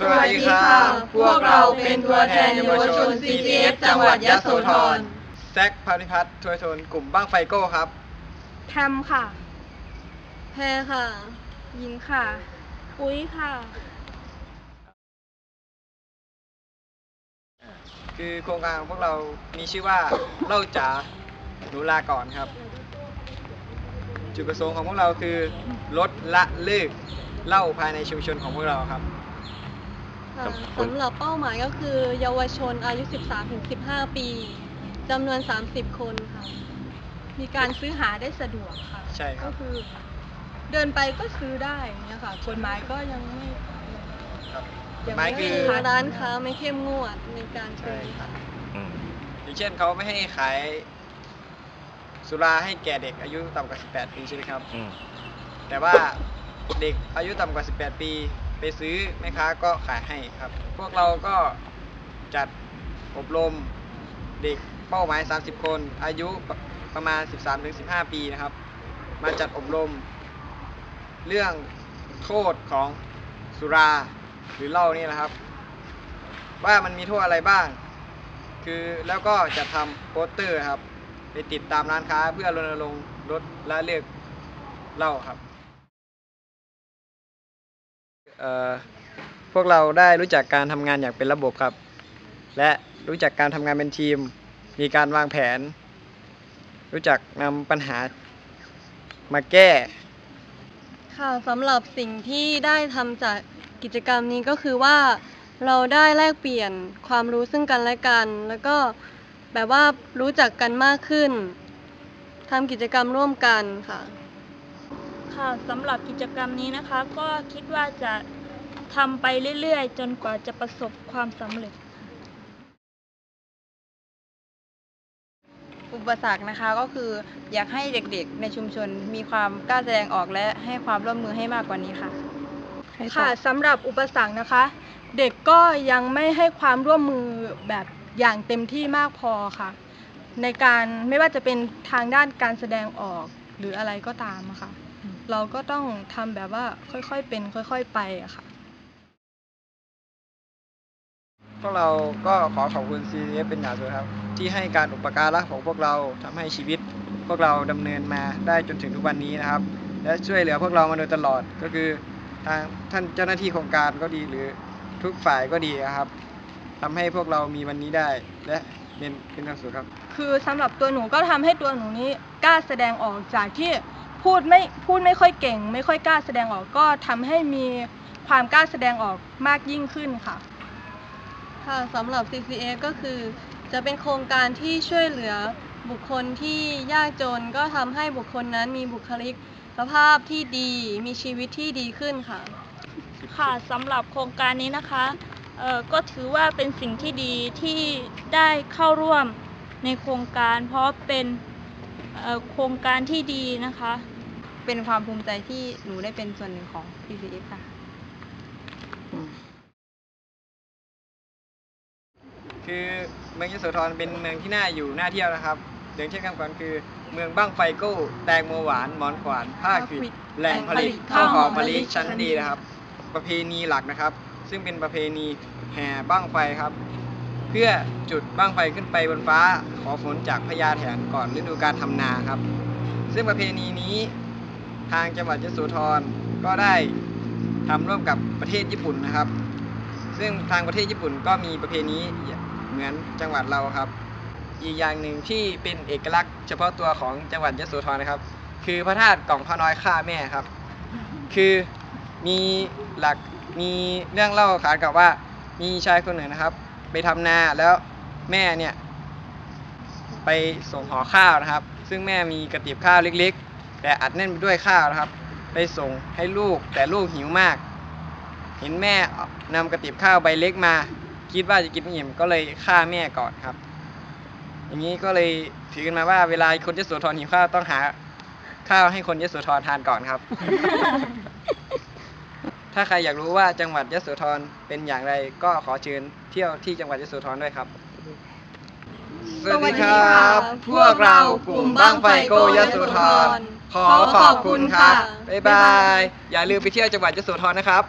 สวัสดีค่ะ พวกเราเป็นตัวแทนเยาวชน CCF จังหวัดยโสธร แซคพาริพัฒน์ทวยโทนกลุ่มบ้างไฟโก้ครับ แทมค่ะ แพรค่ะ ยิงค่ะ ปุ้ยค่ะ คือโครงการของพวกเรามีชื่อว่า เล่าจ๋าหนูลาก่อนครับ จุดประสงค์ของพวกเราคือ ลดละเลิกเหล่าภายในชุมชนของพวกเราครับ ค่ะครับสำหรับเป้าหมายก็คือ เยาวชนอายุ 13-15 ปีจำนวน 30 คนค่ะ มีการซื้อหาได้สะดวกค่ะ ใช่ครัก็บคือ เดินไปก็ซื้อได้อย่างเงี้ยค่ะกฎหมายก็ยังไม่ ครับยังหมายไม่คือทางร้านค้าไม่เข้มงวดในการซื้อค่ะอืมอย่างเช่นเขาไม่ให้ขายสุราให้แก่เด็กอายุต่ำกว่า 18 ปีใช่ไหมครับ อืมแต่ว่าเด็กอายุต่ำกว่า 18 ปี ไปซื้อแม่ค้าก็ขายให้ครับ พวกเราก็จัดอบรมเด็กเป้าหมาย 30 คน อายุประมาณ 13-15 ปีนะครับ มาจัดอบรม เรื่องโทษของสุราหรือเหล้านี่นะครับ ว่ามันมีโทษอะไรบ้าง คือแล้วก็จะทำโปสเตอร์ครับ ไปติดตามร้านค้าเพื่อรณรงค์ลดละเลิกเหล้าครับ พวกเราได้รู้จักการทำงานอย่างเป็นระบบครับ และรู้จักการทำงานเป็นทีม มีการวางแผน รู้จักนำปัญหามาแก้ ค่ะสำหรับสิ่งที่ได้ทำจากกิจกรรมนี้ก็คือว่าเราได้แลกเปลี่ยนความรู้ซึ่งกันและกัน แล้วก็แบบว่ารู้จักกันมากขึ้นทำกิจกรรมร่วมกันค่ะ ค่ะสำหรับกิจกรรมนี้นะคะ ก็คิดว่าจะทำไปเรื่อยๆ จนกว่าจะประสบความสำเร็จ อุปสรรคนะคะก็คืออยากให้เด็กๆ ในชุมชนมีความกล้าแสดงออกและให้ความร่วมมือให้มากกว่านี้ค่ะค่ะสำหรับอุปสรรคนะคะ เด็กก็ยังไม่ให้ความร่วมมือแบบอย่างเต็มที่มากพอค่ะ ในการไม่ว่าจะเป็นทางด้านการแสดงออกหรืออะไรก็ตามอะค่ะ เราก็ต้องทำแบบว่าค่อยๆเป็น ค่อยๆไปอะค่ะ พวกเราก็ขอขอบคุณ CCF เป็นอย่างสูงครับ ที่ให้การอุปการะของพวกเราทำให้ชีวิต พวกเราดำเนินมาได้จนถึงทุกวันนี้นะครับ และช่วยเหลือพวกเรามาโดยตลอดก็คือทางท่านเจ้าหน้าที่โครงการก็ดีหรือทุกฝ่ายก็ดีนะครับทำให้พวกเรามีวันนี้ได้ และเป็นเป็นความสุขครับ คือสำหรับตัวหนูก็ทำให้ตัวหนูนี้กล้าแสดงออกจากที่ พูดไม่พูดไม่ค่อยเก่ง ไม่ค่อยกล้าแสดงออกก็ทำให้มีความกล้าแสดงออกมากยิ่งขึ้นค่ะ ค่ะสำหรับ CCA ก็คือจะเป็นโครงการที่ช่วยเหลือบุคคลที่ยากจน ก็ทำให้บุคคลนั้นมีบุคลิกสภาพที่ดี มีชีวิตที่ดีขึ้นค่ะ ค่ะสำหรับโครงการนี้นะคะเอ่อก็ถือว่าเป็นสิ่งที่ดีที่ได้เข้าร่วมในโครงการ เพราะเป็นเอ่อโครงการที่ดีนะคะ เป็นความภูมิใจที่หนูได้เป็นส่วนหนึ่งของ PCF ค่ะ คือเมืองยโสธรเป็นเมืองที่น่าอยู่น่าเที่ยวนะครับอย่างเช่นคำก่อนคือ เมืองบ้างไฟโก้แตงโมหวานหมอนขวานผ้าขวิดแหล่งผลิตข้าวหอมมะลิชั้นดีนะครับ ประเพณีหลักนะครับ ซึ่งเป็นประเพณีแห่บ้างไฟครับ เพื่อจุดบ้างไฟขึ้นไปบนฟ้า ขอฝนจากพญาแถนก่อนฤดูการทำนาครับ ซึ่งประเพณีนี้ ทางจังหวัดยโสธรก็ได้ทำร่วมกับประเทศญี่ปุ่นนะครับ ซึ่งทางประเทศญี่ปุ่นก็มีประเพณีเหมือนจังหวัดเราครับ อีกอย่างหนึ่งที่เป็นเอกลักษณ์เฉพาะตัวของจังหวัดยโสธรนะครับ คือพระธาตุกล่องพระน้อยข้าแม่ครับ คือมีหลักมีเรื่องเล่าขานกับว่ามีชายคนหนึ่งนะครับ ไปทำนาแล้วแม่เนี่ยไปส่งห่อข้าวนะครับ ซึ่งแม่มีกระติบข้าวเล็กๆ แต่อัดแน่นไปด้วยข้าวนะครับ ไปส่งให้ลูกแต่ลูกหิวมาก เห็นแม่นำกระติบข้าวใบเล็กมา คิดว่าจะกินไม่อิ่มก็เลยฆ่าแม่ก่อนครับ อย่างนี้ก็เลยถือกันมาว่าเวลาคนยโสธรหิวข้าวต้องหาข้าวให้คนยโสธรทานก่อนครับ ถ้าใครอยากรู้ว่าจังหวัดยโสธรเป็นอย่างไรก็ขอเชิญเที่ยวที่จังหวัดยโสธรด้วยครับ สวัสดีครับ พวกเรากลุ่มบ้างไฟโกยโสธร ขอขอบคุณครับบ๊ายบาย อย่าลืมไปเที่ยวจังหวัดยโสธรนะครับ